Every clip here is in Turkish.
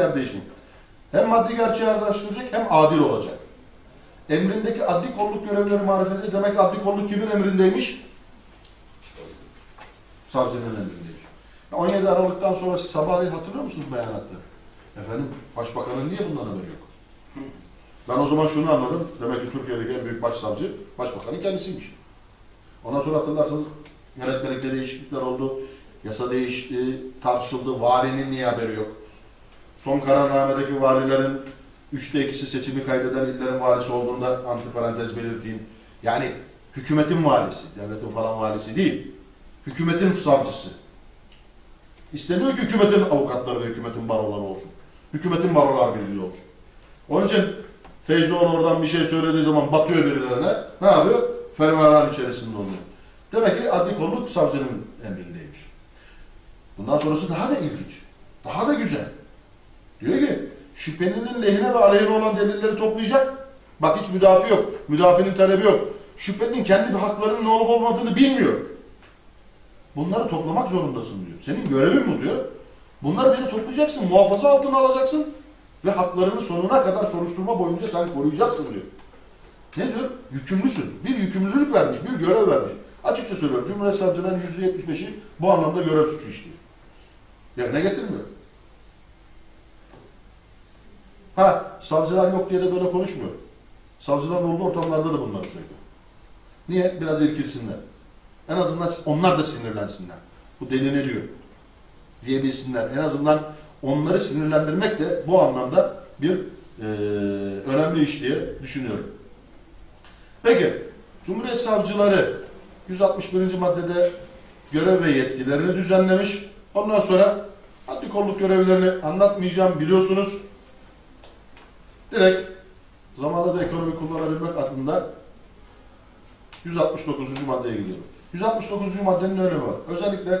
yer değişimi. Hem maddi gerçeği araştıracak hem adil olacak. Emrindeki adli kolluk görevleri marifeti demek adli kolluk kimin emrindeymiş? Savcının emrindeymiş. 17 Aralık'tan sonra sabahleyin hatırlıyor musunuz beyanatları? Efendim başbakanın niye bundan haberi yok? Ben o zaman şunu anladım. Demek ki Türkiye'deki en büyük başsavcı başbakanın kendisiymiş. Ondan sonra hatırlarsanız yönetmelikte değişiklikler oldu. Yasa değişti, tartışıldı. Valinin niye haberi yok? Son kararnamedeki valilerin üçte ikisi seçimi kaydeden illerin valisi olduğunda antiparantez belirteyim. Yani hükümetin valisi, devletin falan valisi değil. Hükümetin savcısı. İsteniyor ki hükümetin avukatları ve hükümetin baroları olsun. Hükümetin barolar birliği olsun. Onun için Feyzoğlu oradan bir şey söylediği zaman batıyor birilerine. Ne yapıyor? Fermanlar içerisinde oluyor. Demek ki adli kolluk savcının emrindeymiş. Bundan sonrası daha da ilginç. Daha da güzel. Diyor ki şüphelinin lehine ve aleyhine olan delilleri toplayacak. Bak hiç müdafi yok. Müdafinin talebi yok. Şüphelinin kendi haklarının ne olup olmadığını bilmiyor. Bunları toplamak zorundasın diyor. Senin görevin bu diyor. Bunları de toplayacaksın. Muhafaza altına alacaksın. Ve haklarını sonuna kadar soruşturma boyunca sen koruyacaksın diyor. Ne diyor? Yükümlüsün. Bir yükümlülük vermiş, bir görev vermiş. Açıkça söylüyorum. Cumhuriyet Savcılarının %75'i bu anlamda görev suçu işliyor. Yerine getirmiyor. Ha, savcılar yok diye de böyle konuşmuyor. Savcıların olduğu ortamlarda da bunları söylüyor. Niye? Biraz irkilsinler. En azından onlar da sinirlensinler. Bu denileniyor. Diyebilsinler. En azından onları sinirlendirmek de bu anlamda bir e, önemli iş diye düşünüyorum. Peki, Cumhuriyet Savcıları 161. maddede görev ve yetkilerini düzenlemiş. Ondan sonra adli kolluk görevlerini anlatmayacağım biliyorsunuz. Direkt zamanında da ekonomi kullanabilmek adında 169. maddeye gidiyorum. 169. maddenin önemi var. Özellikle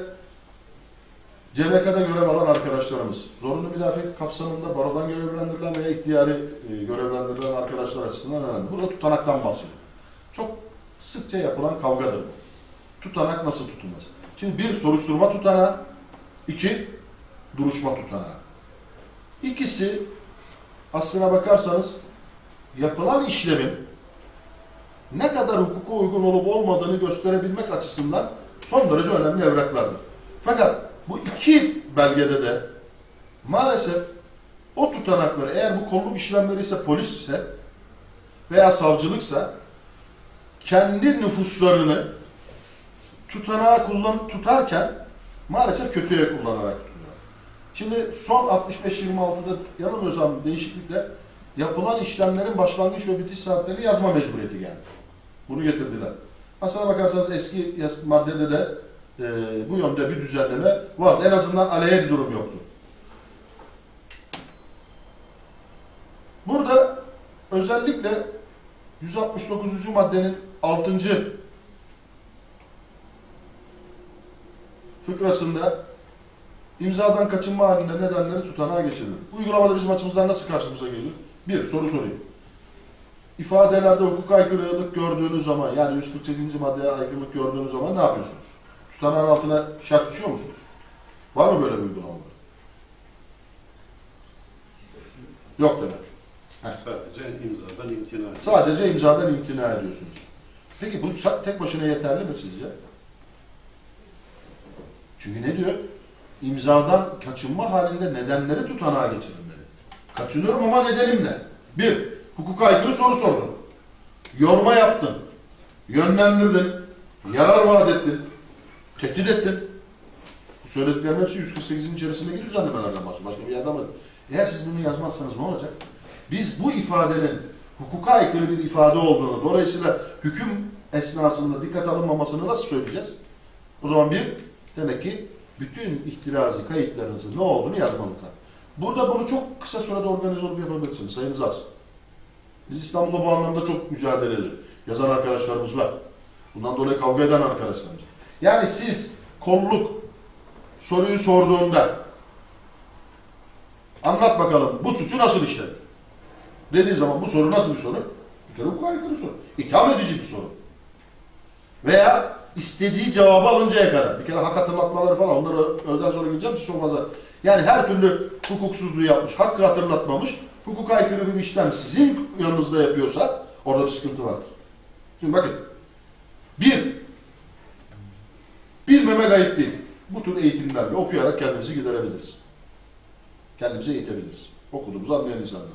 CVK'da görev alan arkadaşlarımız, zorunlu müdafaa kapsamında barodan görevlendirilen veya ihtiyari e, görevlendirilen arkadaşlar açısından önemli. Burada tutanaktan bahsediyor. Çok sıkça yapılan kavgadır bu. Tutanak nasıl tutulmaz? Şimdi bir soruşturma tutanağı, iki duruşma tutanağı. İkisi aslına bakarsanız yapılan işlemin ne kadar hukuka uygun olup olmadığını gösterebilmek açısından son derece önemli evraklardır. Fakat bu iki belgede de maalesef o tutanakları eğer bu kolluk işlemleri ise polis ise veya savcılıksa kendi nüfuslarını tutanağı kullan tutarken maalesef kötüye kullanarak. Şimdi son 65-26'da yanılmıyorsam değişiklikle yapılan işlemlerin başlangıç ve bitiş saatlerini yazma mecburiyeti geldi. Bunu getirdiler. Aslına bakarsanız eski maddede de e, bu yönde bir düzenleme var. En azından aleyhe bir durum yoktu. Burada özellikle 169. maddenin 6. fıkrasında imzadan kaçınma halinde nedenleri tutanağa geçirilir. Bu uygulamada bizim açımızdan nasıl karşımıza geliyor? Bir, soru sorayım. İfadelerde hukuka aykırılık gördüğünüz zaman, yani 148. maddeye aykırılık gördüğünüz zaman ne yapıyorsunuz? Tutanağın altına şart düşüyor musunuz? Var mı böyle bir uygulamalar? Yok demek. Sadece imzadan imtina ediyor. Sadece imzadan imtina ediyorsunuz. Peki bu tek başına yeterli mi sizce? Çünkü ne diyor? İmzadan kaçınma halinde nedenleri tutanağa geçirilmeli. Kaçınıyorum ama nedenim ne? Bir, hukuka aykırı soru sordun. Yorma yaptın. Yönlendirdin. Yarar vaat ettin. Tehdit ettin. Bu söylediklerim hepsi 148'in içerisindeki düzenlemelerden bahsediyor. Başka bir yerden bahsediyor. Eğer siz bunu yazmazsanız ne olacak? Biz bu ifadenin hukuka aykırı bir ifade olduğunu, dolayısıyla hüküm esnasında dikkat alınmamasını nasıl söyleyeceğiz? O zaman bir, demek ki bütün ihtirazi kayıtlarınızın ne olduğunu yazmalılar. Burada bunu çok kısa sürede organize olup yapabilirsiniz. Sayınız az. Biz İstanbul'da bu anlamda çok mücadeleli. Yazan arkadaşlarımız var. Bundan dolayı kavga eden arkadaşlarımız. Yani siz kolluk soruyu sorduğunda anlat bakalım bu suçu nasıl işledin? Dediği zaman bu soru nasıl bir soru? Bir kere hukuka aykırı soru. İtham edici bir soru. Veya istediği cevabı alıncaya kadar. Bir kere hak hatırlatmaları falan onları öğleden sonra gideceğim çok fazla Yani her türlü hukuksuzluğu yapmış, hakkı hatırlatmamış, hukuka aykırı bir işlem sizin yanınızda yapıyorsa orada bir sıkıntı vardır. Şimdi bakın, bir, bilmemek ayıp değil. Bu tür eğitimlerle okuyarak kendimizi giderebiliriz. Kendimizi eğitebiliriz. Okuduğumuzu anlayan insanlarız.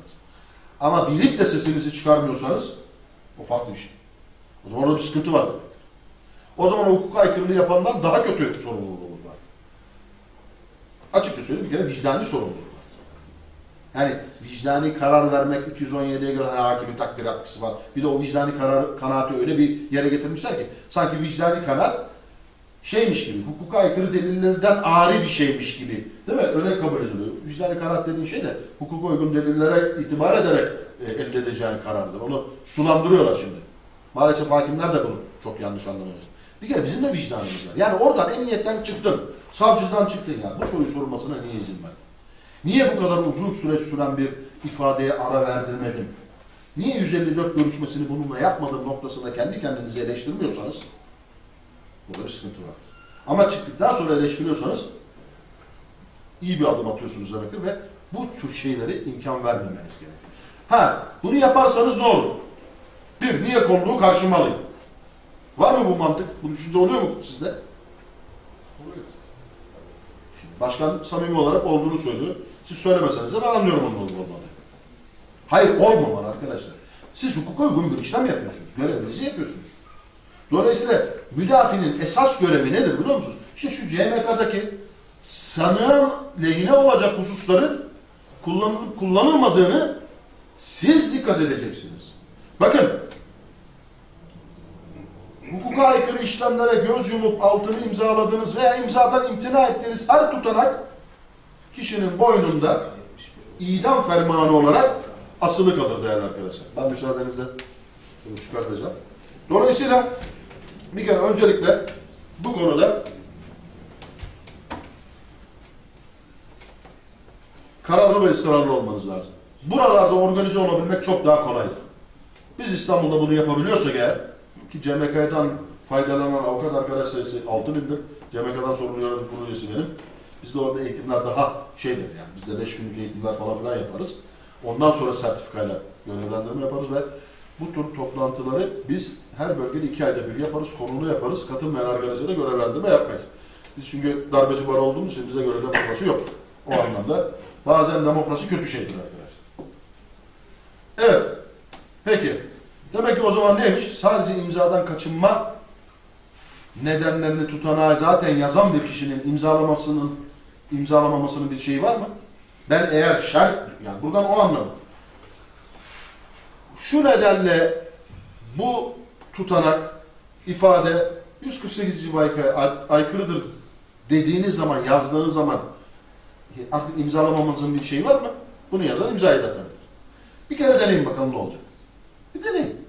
Ama bilip de sesinizi çıkarmıyorsanız o farklı bir şey. O zaman orada bir sıkıntı var demektir. O zaman hukuka aykırılığı yapandan daha kötü sorumluluğumuz var. Açıkça söyleyeyim bir kere vicdani sorumluluk var. Yani vicdani karar vermek 217'ye göre hani hakimin takdir hakkısı var. Bir de o vicdani karar, kanaati öyle bir yere getirmişler ki sanki vicdani kanaat şeymiş gibi, hukuka aykırı delillerden ari bir şeymiş gibi. Değil mi? Öyle kabul ediliyor. Vicdani kanaat dediğin şey de hukuka uygun delillere itibar ederek e, elde edeceğin karardır. Onu sulandırıyorlar şimdi. Maalesef hakimler de bunu çok yanlış anlamıyor. Bir kere bizim de vicdanımız var. Yani oradan emniyetten çıktın, savcıdan çıktın ya. Bu soruyu sorulmasına niye izin verdin? Niye bu kadar uzun süreç süren bir ifadeye ara verdirmedim? Niye 154 görüşmesini bununla yapmadığım noktasında kendi kendinizi eleştirmiyorsanız burada bir sıkıntı var. Ama çıktıktan sonra eleştiriyorsanız iyi bir adım atıyorsunuz demektir ve bu tür şeyleri imkan vermemeniz gerekiyor. Ha, bunu yaparsanız ne olur? Bir, niye kolluğu karşıma alayım? Var mı bu mantık? Bu düşünce oluyor mu sizde? Oluyor. Başkan samimi olarak olduğunu söylüyor. Siz söylemeseniz de ben anlıyorum onun olup olmadığını. Hayır olmamalı arkadaşlar. Siz hukuka uygun bir işlem yapıyorsunuz. Görevinizi yapıyorsunuz. Dolayısıyla müdafinin esas görevi nedir biliyor musunuz? İşte şu CMK'daki sanığın lehine olacak hususların kullanılıp kullanılmadığını siz dikkat edeceksiniz. Bakın hukuka aykırı işlemlere göz yumup altını imzaladığınız veya imzadan imtina ettiğiniz her tutanak kişinin boynunda idam fermanı olarak asılı kalır değerli arkadaşlar. Ben müsaadenizle bunu çıkartacağım. Dolayısıyla bir kere öncelikle bu konuda kararlı ve ısrarlı olmanız lazım. Buralarda organize olabilmek çok daha kolaydır. Biz İstanbul'da bunu yapabiliyorsak eğer ki CMK'dan faydalanan avukat arkadaş sayısı 6 bindir. CMK'dan sorumlu yönetim kurulu üyesi benim. Bizde orada eğitimler daha şeydir yani. Bizde 5 günlük eğitimler falan filan yaparız. Ondan sonra sertifikayla görevlendirme yaparız ve bu tür toplantıları biz her bölgede iki ayda bir yaparız, konulu yaparız. Katılmayan arkadaşlara görevlendirme yapmayız. Biz çünkü darbeci var olduğumuz için bize göre demokrasi yok. O anlamda bazen demokrasi kötü şeydir arkadaşlar. Evet. Peki. Demek ki o zaman neymiş? Sadece imzadan kaçınma nedenlerini tutanağı zaten yazan bir kişinin imzalamasının imzalamamasının bir şeyi var mı? Ben eğer şart, yani buradan o anlamı. Şu nedenle bu tutanak, ifade 148. baykaya aykırıdır dediğiniz zaman, yazdığınız zaman artık imzalamamanızın bir şeyi var mı? Bunu yazan imzayı da tanır. Bir kere deneyin bakalım ne olacak. Bir deneyin.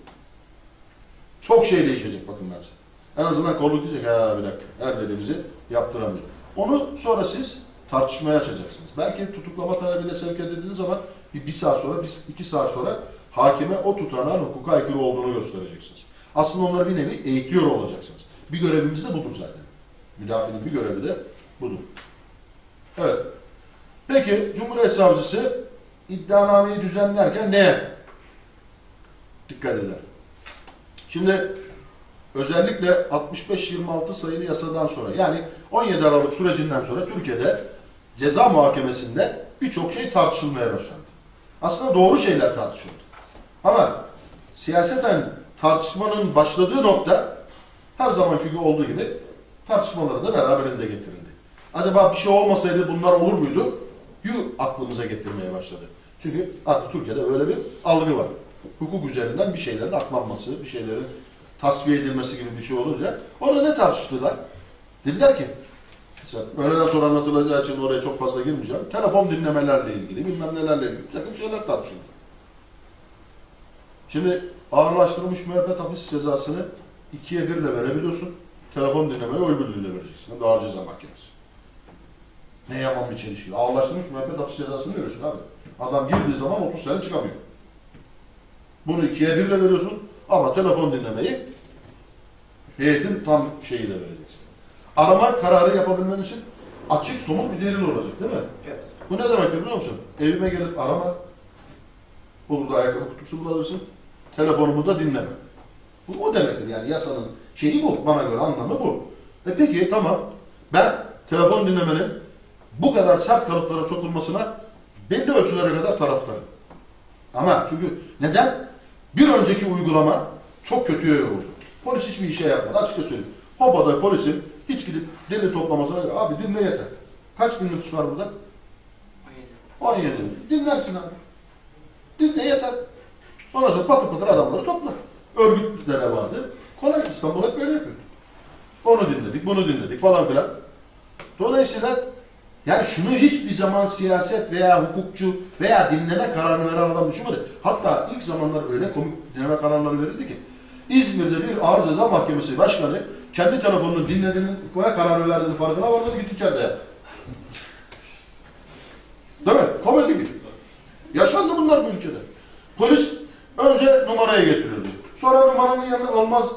Çok şey değişecek bakın ben size. En azından kolluk diyecek ha bir dakika her dediğimizi yaptıramıyor. Onu sonra siz tartışmaya açacaksınız. Belki tutuklama talebiyle sevk edildiğiniz zaman bir, bir saat sonra, bir, iki saat sonra hakime o tutanağın hukuka aykırı olduğunu göstereceksiniz. Aslında onları bir nevi eğitiyor olacaksınız. Bir görevimiz de budur zaten. Müdafinin bir görevi de budur. Evet. Peki Cumhuriyet Savcısı iddianameyi düzenlerken neye dikkat eder? Şimdi özellikle 65-26 sayılı yasadan sonra yani 17 Aralık sürecinden sonra Türkiye'de ceza muhakemesinde birçok şey tartışılmaya başlandı. Aslında doğru şeyler tartışıldı. Ama siyaseten tartışmanın başladığı nokta her zamanki gibi olduğu gibi tartışmaları da beraberinde getirildi. Acaba bir şey olmasaydı bunlar olur muydu? Yu aklımıza getirmeye başladı. Çünkü artık Türkiye'de öyle bir algı var. Hukuk üzerinden bir şeylerin aklanması, bir şeylerin tasfiye edilmesi gibi bir şey olunca orada ne tartıştılar? Dediler ki mesela öğleden sonra anlatılacağı için oraya çok fazla girmeyeceğim. Telefon dinlemelerle ilgili, bilmem nelerle ilgili bir takım şeyler tartışıldı. Şimdi ağırlaştırılmış müebbet hapis cezasını ikiye birle verebiliyorsun. Telefon dinlemeye oy birliğiyle vereceksin. Hem de ağır ceza mahkemesi. Ne yaman bir çelişki. Ağırlaştırılmış müebbet hapis cezasını veriyorsun abi. Adam girdiği zaman 30 sene çıkamıyor. Bunu ikiye birle veriyorsun ama telefon dinlemeyi heyetin tam şeyiyle vereceksin. Arama kararı yapabilmen için açık somut bir delil olacak değil mi? Evet. Bu ne demektir biliyor musun? Evime gelip arama. Olur da ayakkabı kutusu bulabilirsin. Telefonumu da dinleme. Bu o demektir yani yasanın şeyi bu. Bana göre anlamı bu. E peki tamam. Ben telefon dinlemenin bu kadar sert kalıplara sokulmasına belli ölçülere kadar taraftarım. Ama çünkü neden? Bir önceki uygulama çok kötüye yoruldu. Polis hiçbir işe yapmadı. Açıkça söyleyeyim. Hopa'da polisin hiç gidip delil toplamasına abi dinle yeter. Kaç bin nüfus var burada? 17 nüfus. Dinlersin abi. Dinle yeter. Ondan sonra patır patır adamları topla. Örgütlere vardı. Kolay. İstanbul hep böyle yapıyor. Onu dinledik, bunu dinledik falan filan. Dolayısıyla yani şunu hiçbir zaman siyaset veya hukukçu veya dinleme kararını veren adam düşünmedi. Hatta ilk zamanlar öyle komik dinleme kararları verildi ki İzmir'de bir ağır ceza mahkemesi başkanı kendi telefonunu dinlediğinin koya kararı verdiğini farkına vardı gitti içeride yattı. Değil mi? Komedi gibi. Yaşandı bunlar bu ülkede. Polis önce numaraya getirildi. Sonra numaranın yanına olmaz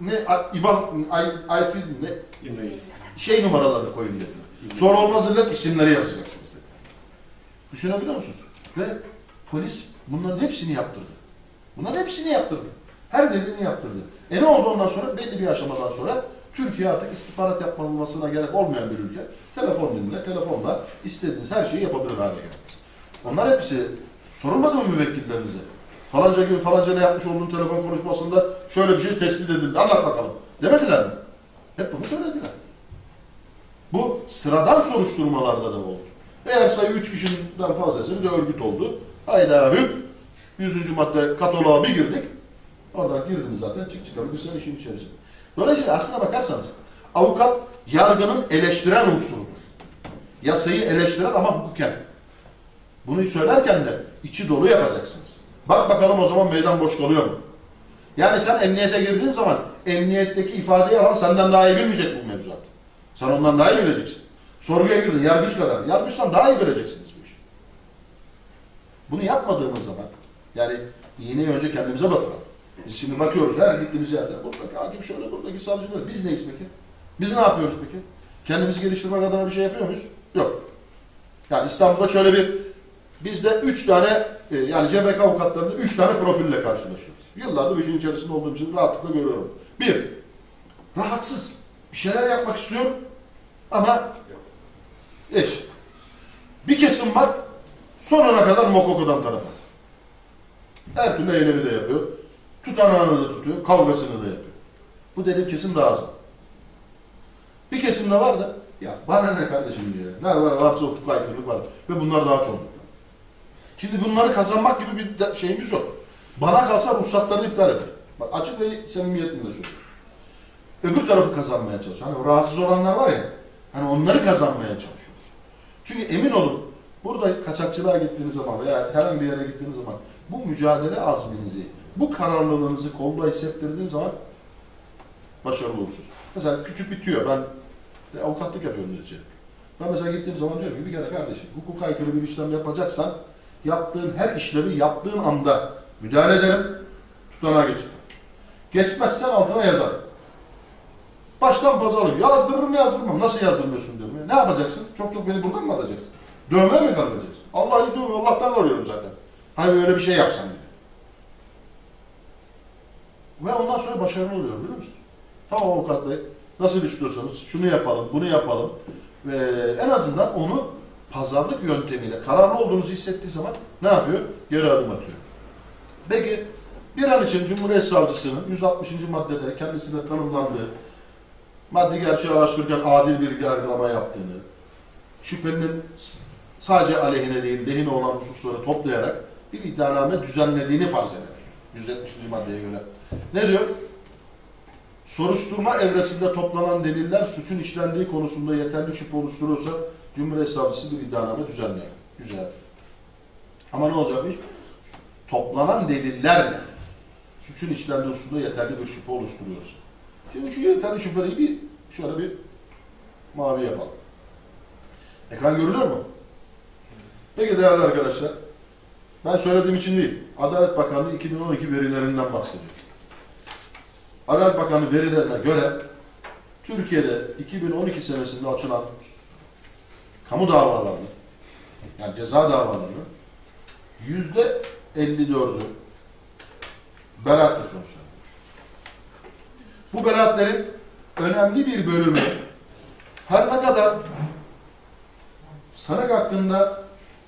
ne IBAN, I, I, ne şey numaralarını koyun dediler. Sonra olmaz dediler isimleri yazacaksınız dediler. Düşünebiliyor musunuz? Ve polis bunların hepsini yaptırdı. Bunların hepsini yaptırdı. Her dediğini yaptırdı. E ne oldu ondan sonra? Belli bir aşamadan sonra Türkiye artık istihbarat yapılmasına gerek olmayan bir ülke. Telefon dinle, telefonla istediğiniz her şeyi yapabilir hale geldi. Onlar hepsi sorulmadı mı müvekkillerinize? Falanca gün falanca ne yapmış olduğun telefon konuşmasında şöyle bir şey tespit edildi. Anlat bakalım. Demediler mi? Hep bunu söylediler. Bu sıradan soruşturmalarda da oldu. Eğer sayı 3 kişiden fazlaysa bir de örgüt oldu. Hayda hüp 100. madde kataloğa bir girdik. Oradan girdiniz zaten çık çıkabilirsin işin içerisinde. Dolayısıyla aslına bakarsanız avukat yargının eleştiren unsurudur. Yasayı eleştiren ama hukuken. Bunu söylerken de içi dolu yapacaksınız. Bak bakalım o zaman meydan boş kalıyor mu? Yani sen emniyete girdiğin zaman emniyetteki ifadeyi alan senden daha iyi bilmeyecek bu mevzuat. Sen ondan daha iyi bileceksin. Sorguya girdin yargıç kadar. Yargıçtan daha iyi bileceksiniz bu işi. Bunu yapmadığımız zaman yani iğneyi önce kendimize batıralım. Biz şimdi bakıyoruz her gittiğimiz yerde. Buradaki hakim şöyle, buradaki savcı böyle. Biz neyiz peki? Biz ne yapıyoruz peki? Kendimizi geliştirmek adına bir şey yapıyor muyuz? Yok. Yani İstanbul'da şöyle bir bizde üç tane e, yani CBK avukatlarında üç tane profille karşılaşıyoruz. Yıllardır işin içerisinde olduğum için rahatlıkla görüyorum. Bir, rahatsız. Bir şeyler yapmak istiyor ama eş. Bir kesim var sonuna kadar mokokodan tarafa. Her türlü eylemi de yapıyor. Tutanağını da tutuyor, kavgasını da yapıyor. Bu dediğim kesim daha az. Bir kesim de var da ya bana ne kardeşim diyor. Ne var varsa hukuk aykırılık var. Ve bunlar daha çok. Şimdi bunları kazanmak gibi bir şeyimiz yok. Bana kalsa ruhsatlarını iptal eder. Bak açık ve samimiyetimle söylüyorum. Öbür tarafı kazanmaya çalışıyor. Hani rahatsız olanlar var ya, hani onları kazanmaya çalışıyoruz. Çünkü emin olun, burada kaçakçılığa gittiğiniz zaman veya herhangi bir yere gittiğiniz zaman bu mücadele azminizi, bu kararlılığınızı kolda hissettirdiğiniz zaman başarılı olursunuz. Mesela küçük bir tüyo, ben de avukatlık yapıyorum Neticede. Ben mesela gittiğim zaman diyorum ki bir kere kardeşim hukuk aykırı bir işlem yapacaksan yaptığın her işlemi yaptığın anda müdahale ederim, tutanağa geçerim. Geçmezsen altına yazarım. Baştan pazarlık. Yazdırırım yazdırmam. Nasıl yazdırmıyorsun diyorum. ya. Ne yapacaksın? Çok çok beni buradan mı atacaksın? Dövme mi kalkacaksın? Allah'ı dövme. Allah'tan arıyorum zaten. Hani böyle bir şey yapsan diye. Ve ondan sonra başarılı oluyorum biliyor musun? Tamam avukat bey. Nasıl istiyorsanız şunu yapalım, bunu yapalım. Ve en azından onu pazarlık yöntemiyle kararlı olduğunuzu hissettiği zaman ne yapıyor? Geri adım atıyor. Peki bir an için Cumhuriyet Savcısının 160. maddede kendisine tanımlandığı maddi gerçeği araştırırken adil bir yargılama yaptığını, şüphelinin sadece aleyhine değil lehine olan hususları toplayarak bir iddianame düzenlediğini farz eder. 170. maddeye göre. Ne diyor? Soruşturma evresinde toplanan deliller suçun işlendiği konusunda yeterli şüphe oluşturursa Cumhuriyet Savcısı bir iddianame düzenler. Güzel. Ama ne olacakmış? Toplanan delillerle suçun işlendiği hususunda yeterli bir şüphe oluşturuyoruz. Şimdi şu yeterli şüpheyi bir şöyle bir mavi yapalım. Ekran görülüyor mu? Peki değerli arkadaşlar, ben söylediğim için değil, Adalet Bakanlığı 2012 verilerinden bahsediyor. Adalet Bakanlığı verilerine göre Türkiye'de 2012 senesinde açılan kamu davalarının yani ceza davalarının yüzde 54'ü beraatle sonuçlanmış. Bu beraatlerin önemli bir bölümü her ne kadar sanık hakkında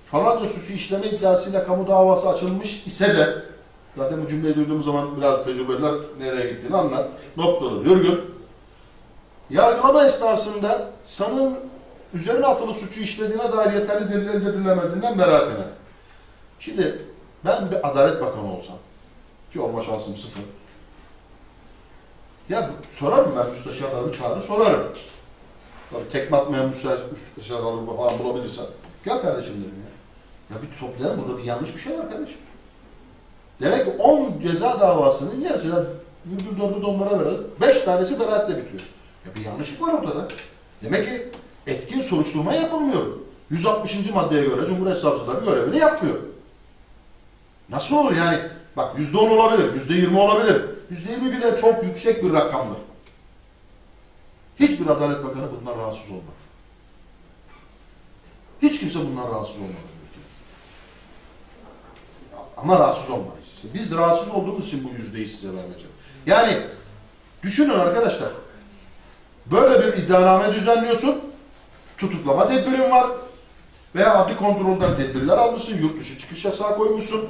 falanca suçu işleme iddiasıyla kamu davası açılmış ise de zaten bu cümleyi duyduğumuz zaman biraz tecrübeliler nereye gittiğini anlar. Noktalı virgül. Yargılama esnasında sanığın üzerine atılı suçu işlediğine dair yeterli delil elde edilemediğinden beraatine. Şimdi ben bir adalet bakanı olsam ki olma şansım sıfır. Ya sorarım ben müsteşarlarımı çağırır sorarım. Tabii tekme atmayan müsteşar, müsteşarlarımı falan bulabilirsem. Gel kardeşim derim ya. Ya bir toplayalım burada bir yanlış bir şey var kardeşim. Demek ki 10 ceza davasının yarısına virgül dördü de onlara verelim. 5 tanesi beraatle bitiyor. Ya bir yanlışlık var ortada. Demek ki etkin soruşturma yapılmıyor. 160. maddeye göre Cumhuriyet Savcıları görevini yapmıyor. Nasıl olur yani? Bak yüzde on olabilir, yüzde yirmi olabilir. Yüzde yirmi bile çok yüksek bir rakamdır. Hiçbir Adalet Bakanı bundan rahatsız olmadı. Hiç kimse bundan rahatsız olmadı. Ama rahatsız olmalıyız. İşte biz rahatsız olduğumuz için bu yüzdeyi size vermeye çalışıyorum. Yani düşünün arkadaşlar. Böyle bir iddianame düzenliyorsun. Tutuklama tedbirin var. Veya adli kontrolden tedbirler almışsın. Yurt dışı çıkış yasağı koymuşsun.